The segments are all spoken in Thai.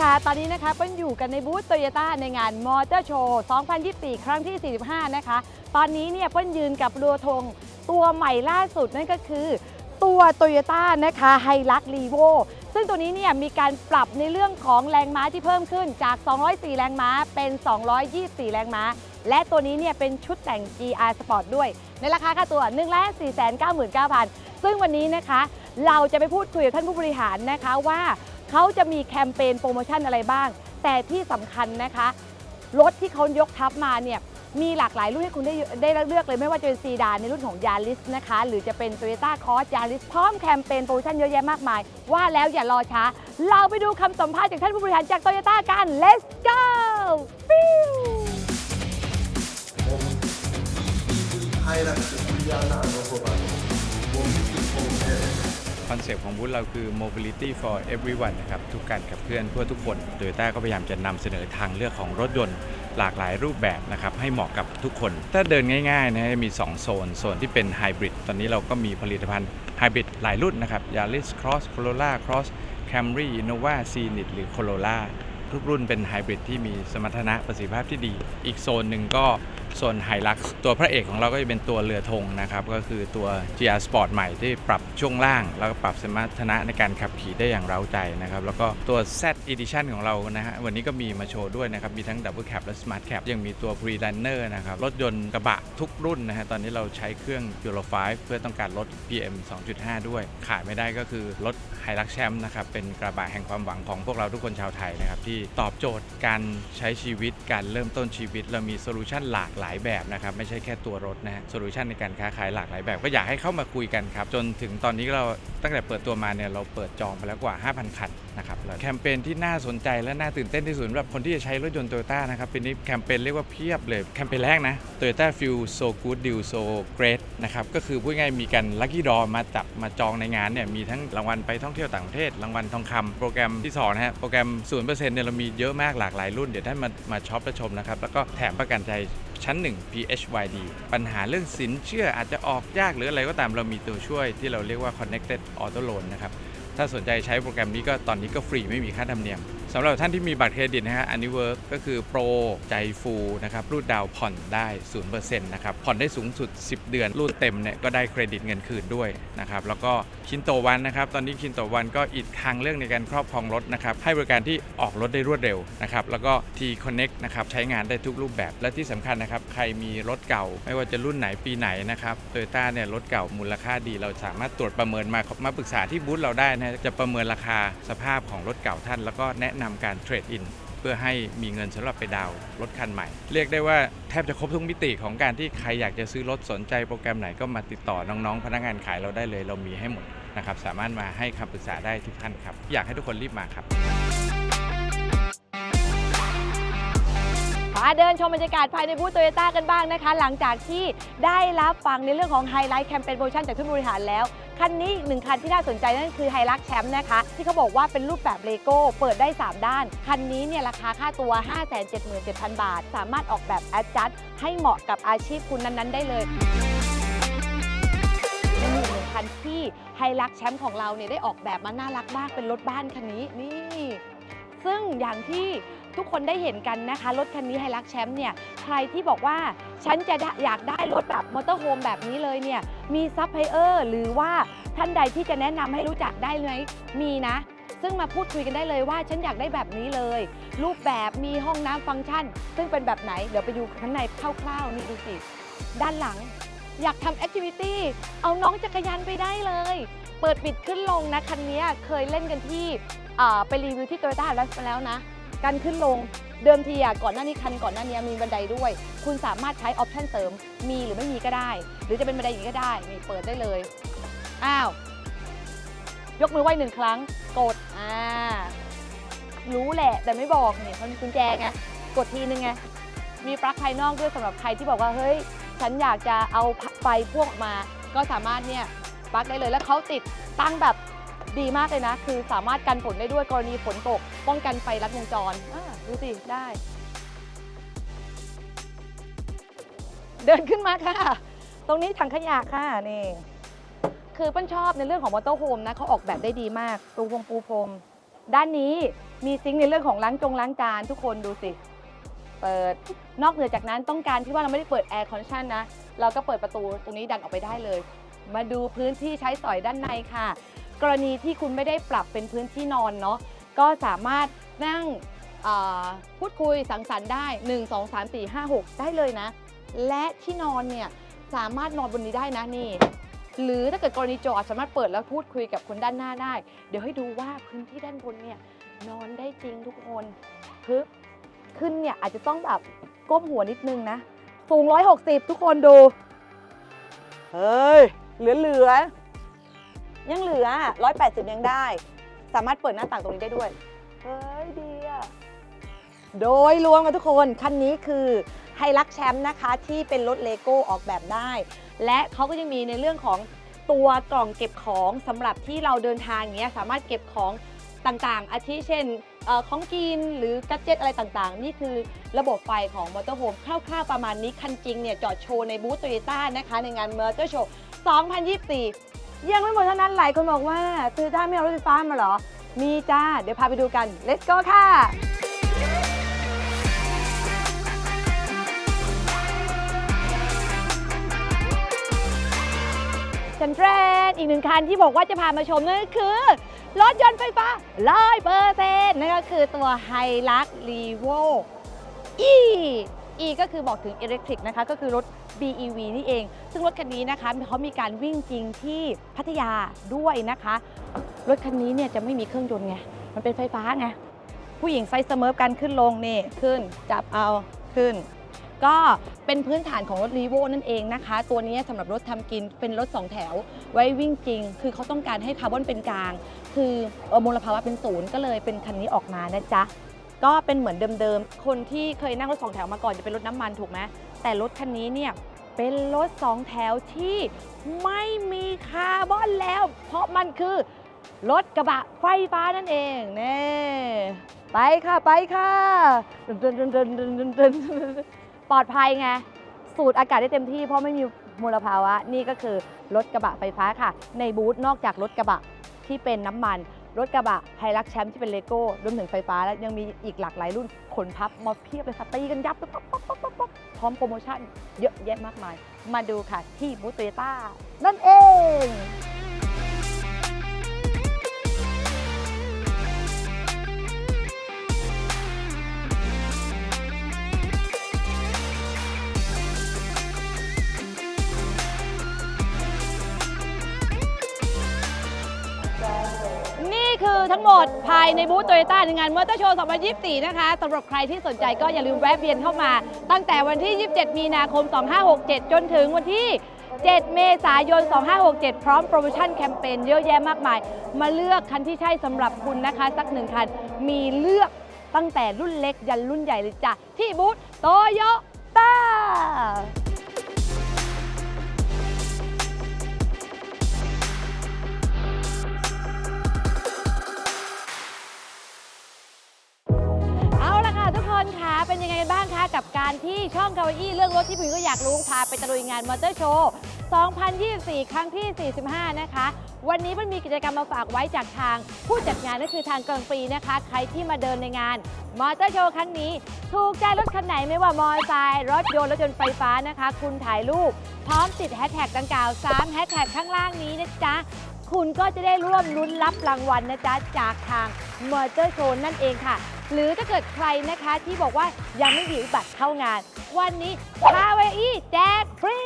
ค่ะ ตอนนี้นะคะเปิ้ลอยู่กันในบูธโตโยต้าในงานมอเตอร์โชว์2024 ครั้งที่ 45 นะคะ ตอนนี้เนี่ยเปิ้ลยืนกับเรือธงตัวใหม่ล่าสุดนั่นก็คือ ตัวโตโยต้านะคะไฮลักรีโวซึ่งตัวนี้เนี่ยมีการปรับในเรื่องของแรงม้าที่เพิ่มขึ้นจาก 204 แรงม้าเป็น 224 แรงม้า และตัวนี้เนี่ยเป็นชุดแต่ง GR Sport ด้วย ในราคาค่าตัว1 4 9 9 0 0 0 ซึ่งวันนี้นะคะ เราจะไปพูดคุยกับท่านผู้บริหารนะคะว่า เขาจะมีแคมเปญโปรโมชั่นอะไรบ้าง แต่ที่สำคัญนะคะ รถที่เขายกทับมาเนี่ยมีหลากหลายรุ่นให้คุณได้ได้เลือกเลยไม่ว่าจะเป็นซีดานในรุ่นของยาริสนะคะ หรือจะเป็น t o y ยต้าคอร์สยาริสพร้อมแคมเปญโปรโมชั่นเยอะแยะมากมาย ว่าแล้วอย่ารอช้า เราไปดูคำสัมภาษณ์จากท่านผู้บริหารจากโตโยต้ากัน let's go ฟิวรักสุริยานาโนคบาผมคิดถึงผมเอง คอนเซปต์ของบูธเราคือ mobility for everyone นะครับทุกการขับเคลื่อนเพื่อทุกคนโดยต้าก็พยายามจะนำเสนอทางเลือกของรถยนต์หลากหลายรูปแบบนะครับให้เหมาะกับทุกคน ถ้าเดินง่ายๆนะมี 2 โซน โซนที่เป็นไฮบริดตอนนี้เราก็มีผลิตภัณฑ์ไฮบริดหลายรุ่นนะครับ Yaris Cross Corolla Cross Camry Innova Scenic หรือ Corolla ทุกรุ่นเป็นไฮบริดที่มีสมรรถนะประสิทธิภาพที่ดี อีกโซนหนึ่งก็โซนไฮลักตัวพระเอกของเราก็จะเป็นตัวเรือธงนะครับ ก็คือตัว GR Sport ใหม่ที่ปรับช่วงล่าง แล้วก็ปรับสมรรถนะในการขับขี่ได้อย่างเร้าใจนะครับ แล้วก็ตัว Z Edition ของเรานะฮะวันนี้ก็มีมาโชว์ด้วยนะครับ มีทั้ง Double Cab และ Smart Cab ยังมีตัว Pre Runner นะครับ รถยนต์กระบะทุกรุ่นนะฮะตอนนี้เราใช้เครื่อง Euro 5 เพื่อต้องการลด PM 2.5 ด้วย ขาดไม่ได้ก็คือรถไฮลักแชมป์นะครับเป็นกระบะแห่งความหวังของพวกเราทุกคนชาวไทยนะครับที่ตอบโจทย์การใช้ชีวิตการเริ่มต้นชีวิต เรามีโซลูชันหลากหลายแบบนะครับ ไม่ใช่แค่ตัวรถนะฮะโซลูชันในการค้าขายหลากหลายแบบ ก็อยากให้เข้ามาคุยกันครับ จนถึงตอนนี้เราตั้งแต่เปิดตัวมาเนี่ยเราเปิดจองไปแล้วกว่า 5,000 คันนะครับแล้วแคมเปญที่น่าสนใจและน่าตื่นเต้นที่สุดสำหรับคนที่จะใช้รถยนต์โตโยต้านะครับปีนี้แคมเปญเรียกว่าเพียบเลยแคมเปญแรกนะ Toyota Feel So Good Deal So Great นะครับก็คือพูดง่ายมีกันลัคกี้ดอมาจับมาจองในงานเนี่ยมีทั้งรางวัลไปท่องเที่ยวต่างประเทศรางวัลทองคำโปรแกรมที่สองนะฮะโปรแกรม0%เนี่ยเรามีเยอะมากหลากหลายรุ่น เดี๋ยวท่านมามาช็อปและชมนะครับ แล้วก็แถมประกันใจชั้น 1 PHYD ปัญหาเรื่องสินเชื่ออาจจะออกยากหรืออะไรก็ตามเรามีตัวช่วยที่เราเรียกว่า Connected Auto Loan นะครับ ถ้าสนใจใช้โปรแกรมนี้ก็ตอนนี้ก็ฟรีไม่มีค่าธรรมเนียม สำหรับท่านที่มีบัตรเครดิตนะฮะอันนี้เวิร์กก็คือโปรใจฟูนะครับรูดดาวน์ผ่อนได้ 0%นะครับ ผ่อนได้สูงสุด 10 เดือน รูดเต็มเนี่ยก็ได้เครดิตเงินคืนด้วยนะครับ แล้วก็คินโตวันนะครับ ตอนนี้คินโตวันก็อีกทางเรื่องในการครอบครองรถนะครับ ให้บริการที่ออกรถได้รวดเร็วนะครับ แล้วก็ T Connect นะครับใช้งานได้ทุกรูปแบบ และที่สำคัญนะครับ ใครมีรถเก่า ไม่ว่าจะรุ่นไหนปีไหนนะครับโตโยต้าเนี่ยรถเก่ามูลค่าดี เราสามารถตรวจประเมินมามาปรึกษาที่บูธเราได้นะจะประเมินราคาสภาพของรถเก่าท่าน แล้วก็แนะนำการเทรดอินเพื่อให้มีเงินสำหรับไปดาวรถคันใหม่ เรียกได้ว่าแทบจะครบทุกมิติของการที่ใครอยากจะซื้อรถสนใจโปรแกรมไหนก็มาติดต่อน้องๆ พนักงานขายเราได้เลยเรามีให้หมดนะครับสามารถมาให้คำปรึกษาได้ทุกท่านครับ อยากให้ทุกคนรีบมาครับมาเดินชมบรรยากาศภายในบูธโตโยต้ากันบ้างนะคะ หลังจากที่ได้รับฟังในเรื่องของไฮไลท์แคมเปญโปรโมชั่นจากท่านบริหารแล้ว คันนี้อีกหนึ่งคันที่น่าสนใจนั่นคือไฮลักแชมป์นะคะ ที่เขาบอกว่าเป็นรูปแบบเลโก้เปิดได้ 3 ด้าน คันนี้เนี่ยราคาค่าตัว 577,000 บาท สามารถออกแบบแอดจัดให้เหมาะกับอาชีพคุณนั้น ๆ ได้เลยนี่คันที่ไฮลักแชมป์ของเราเนี่ยได้ออกแบบมาน่ารักมากเป็นรถบ้านคันนี้นี่ ซึ่งอย่างที่ ทุกคนได้เห็นกันนะคะ รถคันนี้ไฮลักแชมป์เนี่ยใครที่บอกว่าฉันจะอยากได้รถแบบมอเตอร์โฮมแบบนี้เลยเนี่ยมีซัพพลายเออร์หรือว่าท่านใดที่จะแนะนำให้รู้จักได้ไหมมีนะ ซึ่งมาพูดคุยกันได้เลยว่าฉันอยากได้แบบนี้เลย รูปแบบมีห้องน้ำฟังก์ชัน ซึ่งเป็นแบบไหนเดี๋ยวไปดูข้างในคร่าวๆนี่ดูสิด้านหลังอยากทำแอคทิวิตี้เอาน้องจักรยานไปได้เลย เปิดปิดขึ้นลงนะคันนี้เคยเล่นกันที่ไปรีวิวที่โตโยต้ารัสมาแล้วนะ การขึ้นลงเดิมทีอะก่อนหน้านี้คันก่อนหน้านี้มีบันไดด้วย คุณสามารถใช้ออปชั่นเสริมมีหรือไม่มีก็ได้ หรือจะเป็นบันไดอย่างนี้ก็ได้นี่เปิดได้เลยอ้าวยกมือไหว้หนึ่งครั้ง กดอ่ารู้แหละแต่ไม่บอกนี่มันมีกุญแจไงกดทีนึงไงมีปลั๊กภายนอกด้วยสำหรับใครที่บอกว่าเฮ้ย ฉันอยากจะเอาไฟพ่วงออกมา ก็สามารถเนี่ยปลั๊กได้เลยแล้วเขาติดตั้งแบบ ดีมากเลยนะ คือสามารถกันฝนได้ด้วยกรณีฝนตก ป้องกันไฟลัดวงจรอ่าดูสิ ได้ เดินขึ้นมาค่ะ ตรงนี้ถังขยะค่ะนี่คือเป้นชอบในเรื่องของมอเตอร์โฮมนะเขาออกแบบได้ดีมากปูพรมปูพรมด้านนี้มีซิงค์ในเรื่องของล้างจงล้างจานทุกคนดูสิ เปิดนอกเหนือจากนั้นต้องการที่ว่าเราไม่ได้เปิดแอร์คอนดิชันนะ เราก็เปิดประตูตรงนี้ดันออกไปได้เลย มาดูพื้นที่ใช้สอยด้านในค่ะ กรณีที่คุณไม่ได้ปรับเป็นพื้นที่นอนเนาะก็สามารถนั่งพูดคุยสังสรรค์ได้ 1 2 3 4 5 6 ได้เลยนะ และที่นอนเนี่ยสามารถนอนบนนี้ได้นะนี่ หรือถ้าเกิดกรณีจทย์สามารถเปิดแล้วพูดคุยกับคนด้านหน้าได้ เดี๋ยวให้ดูว่าพื้นที่ด้านบนเนี่ยนอนได้จริงทุกคนพึบขึ้นเนี่ยอาจจะต้องแบบก้มหัวนิดนึงนะ สูง 160 ทุกคนดู เฮ้ย เหลือเหลือๆยังเหลือ 180 ยังได้ สามารถเปิดหน้าต่างตรงนี้ได้ด้วย เฮ้ยดีอะโดยรวมกันทุกคนคันนี้คือไฮลักแชมป์นะคะที่เป็นรถเลโก้ออกแบบได้ และเขาก็ยังมีในเรื่องของตัวกล่องเก็บของสำหรับที่เราเดินทางอย่างเงี้ยสามารถเก็บของต่างๆ อาทิเช่นเออของกินหรือกัจเจตอะไรต่างๆ นี่คือระบบไฟของมอเตอร์โฮมคร่าวๆประมาณนี้ คันจริงเนี่ยจอดโชว์ในบูธโตโยต้านะคะ ในงานมอเตอร์โชว์ 2024 ยังไม่หมดเท่านั้นหลายคนบอกว่าซื้อได้ไม่เอารถไฟฟ้ามาเหรอ มีจ้า เดี๋ยวพาไปดูกัน let's go ค่ะจันแทรนอีกหนึ่งคันที่บอกว่าจะพามาชมนั่นก็คือ รถยนต์ไฟฟ้าร้อยเปอร์เซ็นต์นั่นก็คือตัวไฮลักรีโว E E ก็คือบอกถึง Electric นะคะ ก็คือรถ BEV นี่เอง ซึ่งรถคันนี้นะคะเขามีการวิ่งจริงที่พัทยาด้วยนะคะ รถคันนี้เนี่ยจะไม่มีเครื่องยนต์ไง มันเป็นไฟฟ้าไง ผู้หญิงไซส์เสมอกันขึ้นลงนี่ขึ้นจับเอาขึ้น ก็เป็นพื้นฐานของรถรีโวนั่นเองนะคะ ตัวนี้สำหรับรถทำกินเป็นรถ 2 แถว ไว้วิ่งจริง คือเขาต้องการให้คาร์บอนเป็นกลาง คือเอ่อมลภาวะเป็นศูนย์ก็เลยเป็นคันนี้ออกมานะจ๊ะก็เป็นเหมือนเดิมๆ คนที่เคยนั่งรถสองแถวมาก่อนจะเป็นรถน้ำมันถูกไหม แต่รถคันนี้เนี่ยเป็นรถสองแถวที่ไม่มีคาร์บอนแล้ว เพราะมันคือรถกระบะไฟฟ้านั่นเองเน่ไปค่ะไปค่ะดึนดึนดึนดึนดึนดึนปลอดภัยไง สูดอากาศได้เต็มที่เพราะไม่มีมลภาวะ นี่ก็คือรถกระบะไฟฟ้าค่ะ ในบูธนอกจากรถกระบะที่เป็นน้ำมัน รถกระบะไฮรักแชมป์ที่เป็นเลโก้รวมถึงไฟฟ้าแล้วยังมีอีกหลากหลายรุ่นขนพับมาเพียบเลยค่ะตีกันยับป๊บป๊บป๊บป๊อป๊บพร้อมโปรโมชั่นเยอะแยะมากมาย มาดูค่ะที่บูธโตโยต้านั่นเอง งหมดภายในบูธโตโยต้าในงานมอเตอร์โชว์ 2024 นะคะสำหรับใครที่สนใจก็อย่าลืมแวะเวียนเข้ามา ตั้งแต่วันที่ 27 มีนาคม 2567 จนถึงวันที่ 7 เมษายน 2567 พร้อมโปรโมชั่นแคมเปญเยอะแยะมากมาย มาเลือกคันที่ใช่สำหรับคุณนะคะ สักหนึ่งคัน มีเลือกตั้งแต่รุ่นเล็กยันรุ่นใหญ่เลยจ้ะที่บูธโตโยต้าเอา เป็นยังไงบ้างคะกับการที่ช่องคาวาอี้เรื่องรถที่ผู้หญิงก็อยากรู้พาไปตะลุยงานมอเตอร์โชว์ 2024 ครั้งที่ 45 นะคะ วันนี้มันมีกิจกรรมมาฝากไว้จากทาง ผู้จัดงานก็คือทางกองฟรีนะคะ ใครที่มาเดินในงานมอเตอร์โชว์ครั้งนี้ ถูกใจรถคันไหนไม่ว่ามอเตอร์ไซค์รถยนต์รถยนต์ไฟฟ้านะคะ คุณถ่ายรูป พร้อมติดแฮชแท็กดังกล่าว3แฮชแท็กข้างล่างนี้นะจ๊ะคุณก็จะได้ร่วมลุ้นรับรางวัลนะจ๊ะจากทางมอเตอร์โชว์นั่นเองค่ะ หรือถ้าเกิดใครนะคะที่บอกว่ายังไม่มีบัตรเข้างาน วันนี้คาเวอี้แจกฟรี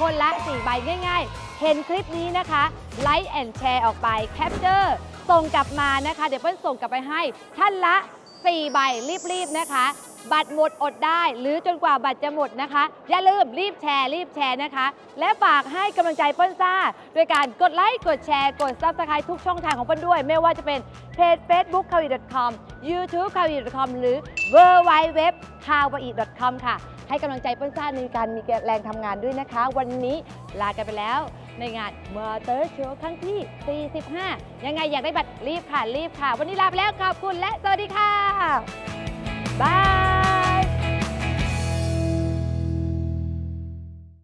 คนละ4ใบง่ายๆ เห็นคลิปนี้นะคะ ไลค์แอนแชร์ออกไปแคปเจอร์ส่งกลับมานะคะ เดี๋ยวเปิ้ลส่งกลับไปให้ท่านละ 4 ใบรีบๆนะคะ บัตรหมดอดได้ หรือจนกว่าบัตรจะหมดนะคะ อย่าลืมรีบแชร์รีบแชร์นะคะ และฝากให้กำลังใจเปิ้ลซ่า โดยการกดไลค์กดแชร์กด subscribe ทุกช่องทางของเปิ้ลด้วย ไม่ว่าจะเป็น เพจ Facebook k a w i com YouTube k a w i com หรือ w w w k a w i com ค่ะ ให้กำลังใจเปิ้ลซ่าในการมีแรงทำงานด้วยนะคะ วันนี้ลากันไปแล้วในงานมอเตอร์โชว์ครั้งที่ 45 ยังไงอยากได้บัตรรีบค่ะ รีบค่ะ วันนี้ลาไปแล้วขอบคุณและสวัสดีค่ะ บาย